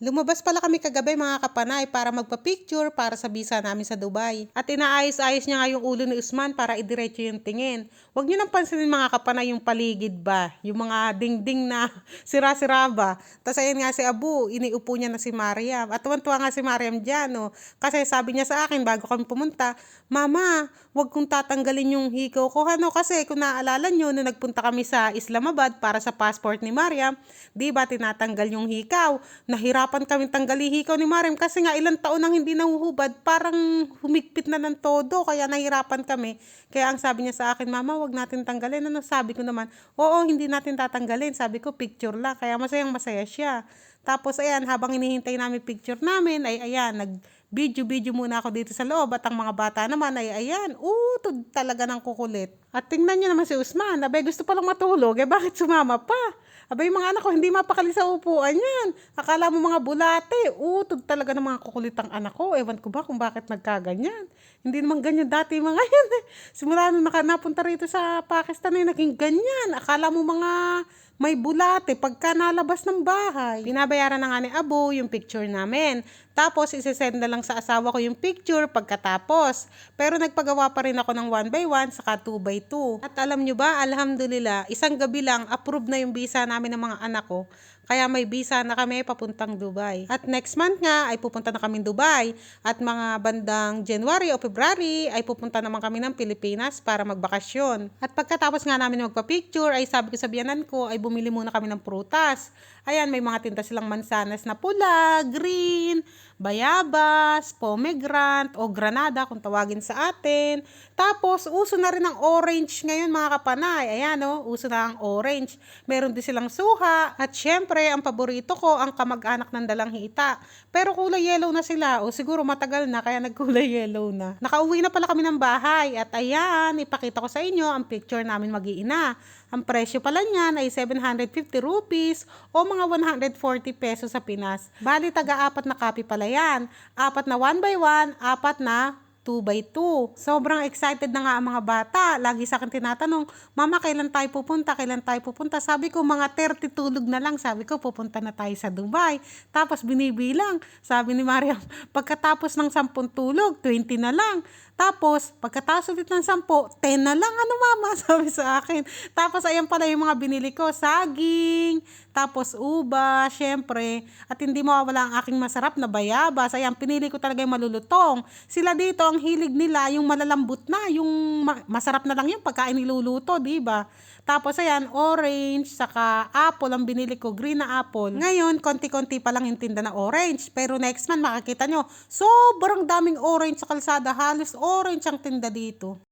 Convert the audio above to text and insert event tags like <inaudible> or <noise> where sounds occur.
Lumabas pala kami kagabi mga kapanay para magpa-picture para sa visa namin sa Dubai. At inaayos-ayos niya nga yung ulo ni Usman para idiretso yung tingin. Huwag niyo nang pansinin mga kapanay yung paligid ba, yung mga dingding na <laughs> sira-sira ba. Tapos ayun nga si Abu, iniupo niya na si Mariam. At tuwan-tuwa nga si Mariam dyan, no? Kasi sabi niya sa akin bago kami pumunta, Mama, huwag kong tatanggalin yung hikaw ko. Ano? Kasi kung naaalala niyo, nung nagpunta kami sa Islamabad para sa passport ni Mariam, di ba tinatanggal yung hikaw? Nahirapan kami tanggalin hikaw ni Mariam kasi nga ilang taon nang hindi nahuhubad, parang humigpit na ng todo, kaya nahirapan kami. Kaya ang sabi niya sa akin, Mama, huwag natin tanggalin. Ano sabi ko naman, oo, hindi natin tatanggalin. Sabi ko, picture lang. Kaya masayang masaya siya. Tapos ayan, habang hinihintay namin picture namin, ay ayan, nag video-video muna ako dito sa loob at ang mga bata naman ay ayan, utod talaga ng kukulit. At tingnan niyo naman si Usman, abay gusto palang matulog, eh bakit sumama pa? Abay yung mga anak ko, hindi mapakali sa upuan yan. Akala mo mga bulate, utod talaga ng mga kukulitang anak ko. Ewan ko ba kung bakit nagkaganyan. Hindi naman ganyan dati mga <laughs> yan eh. Simula nung napunta rito sa Pakistan ay naging ganyan. Akala mo mga may bulate pagka nalabas ng bahay. Binabayaran na nga ni Abu yung picture namin. Tapos, isesend na lang sa asawa ko yung picture pagkatapos. Pero nagpagawa pa rin ako ng 1 by 1 saka 2 by 2. At alam nyo ba, alhamdulillah, isang gabi lang, approve na yung visa namin ng mga anak ko. Kaya may visa na kami papuntang Dubai. At next month nga ay pupunta na kami Dubai. At mga bandang January o February ay pupunta naman kami ng Pilipinas para magbakasyon. At pagkatapos nga namin magpa-picture ay sabi ko sa biyanan ko ay bumili muna kami ng prutas. Ayan, may mga tinta silang mansanas na pula, green, bayabas, pomegranate o granada kung tawagin sa atin. Tapos, uso na rin ang orange ngayon mga kapanay. Ayan o, uso na ang orange. Meron din silang suha. At syempre, ang paborito ko, ang kamag-anak ng dalang hita. Pero kulay yellow na sila. O siguro matagal na, kaya nagkulay <laughs> yellow na. Nakauwi na pala kami ng bahay. At ayan, ipakita ko sa inyo ang picture namin mag-iina. Ang presyo pala niyan ay 750 rupees o mga 140 pesos sa Pinas. Bali, taga-apat na copy pala yan. Apat na 1 by 1, apat na 2 by 2. Sobrang excited na nga ang mga bata. Lagi sa akin tinatanong, Mama, kailan tayo pupunta? Kailan tayo pupunta? Sabi ko, mga 30 tulog na lang. Sabi ko, pupunta na tayo sa Dubai. Tapos binibilang. Sabi ni Mariam, <laughs> pagkatapos ng 10 tulog, 20 na lang. Tapos, pagkatapos ulit ng 10, 10 na lang. Ano mama? <laughs> Sabi sa akin. Tapos, ayan pala yung mga binili ko. Saging, tapos uba, syempre. At hindi mawawala ang aking masarap na bayabas. Ayan, pinili ko talaga yung malulutong. Sila dito, ang hilig nila, yung malalambot na, yung ma- masarap na lang yung pagkain niluluto, di ba? Tapos ayan, orange, saka apple ang binili ko, green na apple. Ngayon, konti-konti pa lang yung tinda na orange. Pero next month, makikita nyo, sobrang daming orange sa kalsada. Halos orange ang tinda dito.